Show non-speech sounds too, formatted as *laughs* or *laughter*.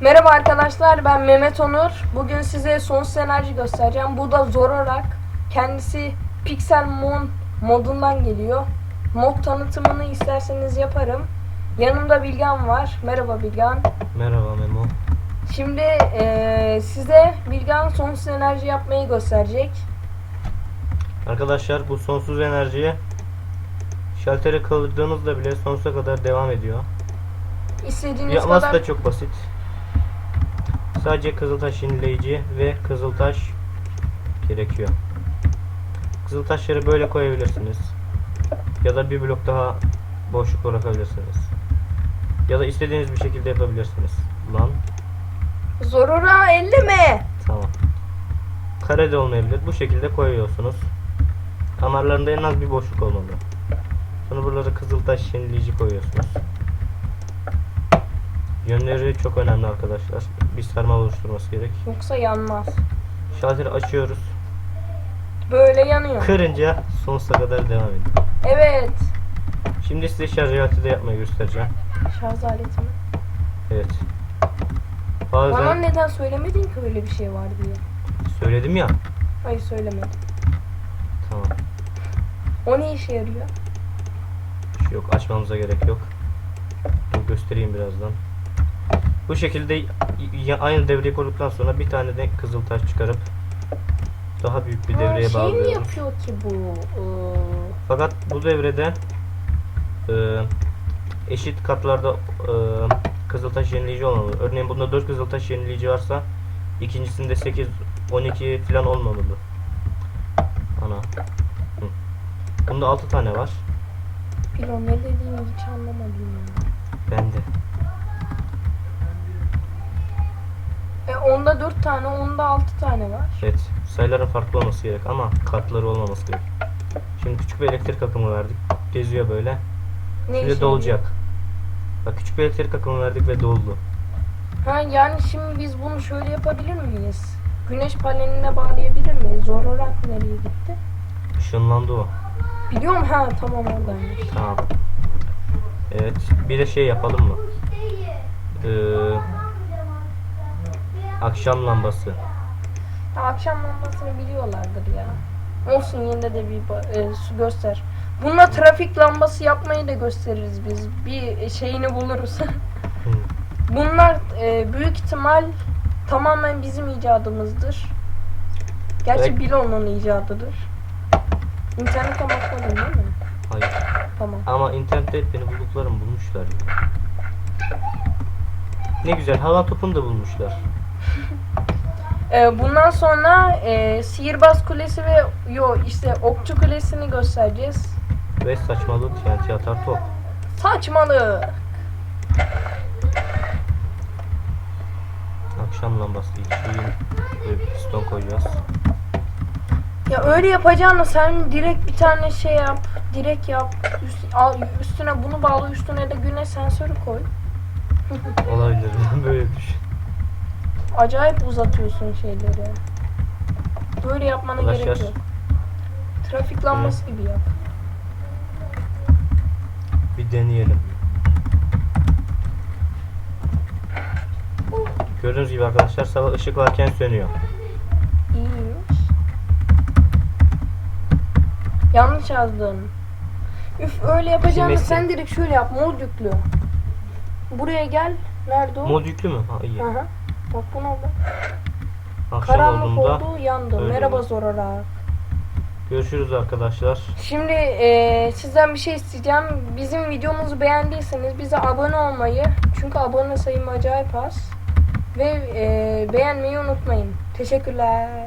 Merhaba arkadaşlar ben Mehmet Onur. Bugün size sonsuz enerji göstereceğim. Bu da zor olarak kendisi Pixel Mon modundan geliyor. Mod tanıtımını isterseniz yaparım. Yanımda Bilgan var. Merhaba Bilgan. Merhaba Memo. Şimdi eee, size Bilgan sonsuz enerji yapmayı gösterecek. Arkadaşlar bu sonsuz enerjiye şaltere kaldırdığınızda bile sonsuza kadar devam ediyor. İstediğiniz Yapması kadar da çok basit. Sadece kızıltaş yenileyici ve kızıltaş gerekiyor. Kızıltaşları böyle koyabilirsiniz. Ya da bir blok daha boşluk bırakabilirsiniz. Ya da istediğiniz bir şekilde yapabilirsiniz. Lan zorora elleme. Tamam. Kare de olmayabilir. Bu şekilde koyuyorsunuz. Damarlarında en az bir boşluk olmalı. Sonra buralara kızıltaş yenileyici koyuyorsunuz. Yönleri çok önemli arkadaşlar. Bir sarma oluşturması gerek. Yoksa yanmaz. Şalteri açıyoruz. Böyle yanıyor. Kırınca sonsuza kadar devam ediyor. Evet. Şimdi size şarj aleti de yapmayı göstereceğim. Şarj aleti mi? Evet. Bana Bazen neden söylemedin ki öyle bir şey var diye? söyledim ya. Hayır söylemedim. Tamam. O ne işe yarıyor? Şey yok açmamıza gerek yok. Dur göstereyim birazdan. Bu şekilde aynı devreyi kurduktan sonra bir tane de kızıl taş çıkarıp daha büyük bir Ha, devreye şey mi bağlıyoruz. yapıyor ki bu? Ee, Fakat bu devrede e, eşit katlarda e, kızıltaş yenileyici olmalı. Örneğin bunda 4 kızıltaş yenileyici varsa ikincisinde 8 12 falan olmamalı. Ana. Hı. Bunda 6 tane var. Pilon ne dediğini onda 4 tane, onda 6 tane var. Evet. Sayıların farklı olması gerek ama katları olmaması gerek. Şimdi küçük bir elektrik akımı verdik. Geziyor böyle. Ne Şimdi dolacak. Bak küçük bir elektrik akımı verdik ve doldu. Ha yani şimdi biz bunu şöyle yapabilir miyiz? Güneş paneline bağlayabilir miyiz? Zor olarak nereye gitti? Işınlandı o. Biliyorum ha tamam oradaymış. Tamam. Evet. Bir de şey yapalım mı? Ee, akşam lambası. Ya, akşam lambasını biliyorlardır ya. Olsun yine de bir e, su göster. Bununla trafik lambası yapmayı da gösteririz biz. Bir şeyini buluruz. *laughs* Bunlar e, büyük ihtimal tamamen bizim icadımızdır. Gerçi Evet. Bilon'un icadıdır. İnternete bakmadın değil mi? Hayır. Tamam. Ama internette beni bulduklarım bulmuşlar. Ne güzel. Hava topunu da bulmuşlar. E, bundan sonra e, Sihirbaz Kulesi ve yo işte Okçu Kulesi'ni göstereceğiz. Ve saçmalık TNT atar top. Saçmalık. Akşam lambası için böyle bir piston koyacağız. Ya öyle yapacağına sen direkt bir tane şey yap. Direkt yap. Üst- al, üstüne bunu bağla üstüne de güneş sensörü koy. Olabilir. *laughs* böyle düşün. Acayip uzatıyorsun şeyleri. Böyle yapmana gerek Arkadaşlar. yok. Trafik lambası gibi yap. Bir deneyelim. Gördüğünüz gibi arkadaşlar sabah ışık varken sönüyor. İyiymiş. Yanlış yazdın. Üf öyle yapacağını Silmesi. sen direkt şöyle yap. Mod yüklü. Buraya gel. Nerede o? Mod yüklü mü? Ha iyi. Aha. Bak buna bak. Akşam Karanlık olduğunda oldu yandı. öyle Merhaba olur. Zorara. görüşürüz arkadaşlar. Şimdi eee, sizden bir şey isteyeceğim. Bizim videomuzu beğendiyseniz bize abone olmayı, çünkü abone sayım acayip az. Ve eee, beğenmeyi unutmayın. Teşekkürler.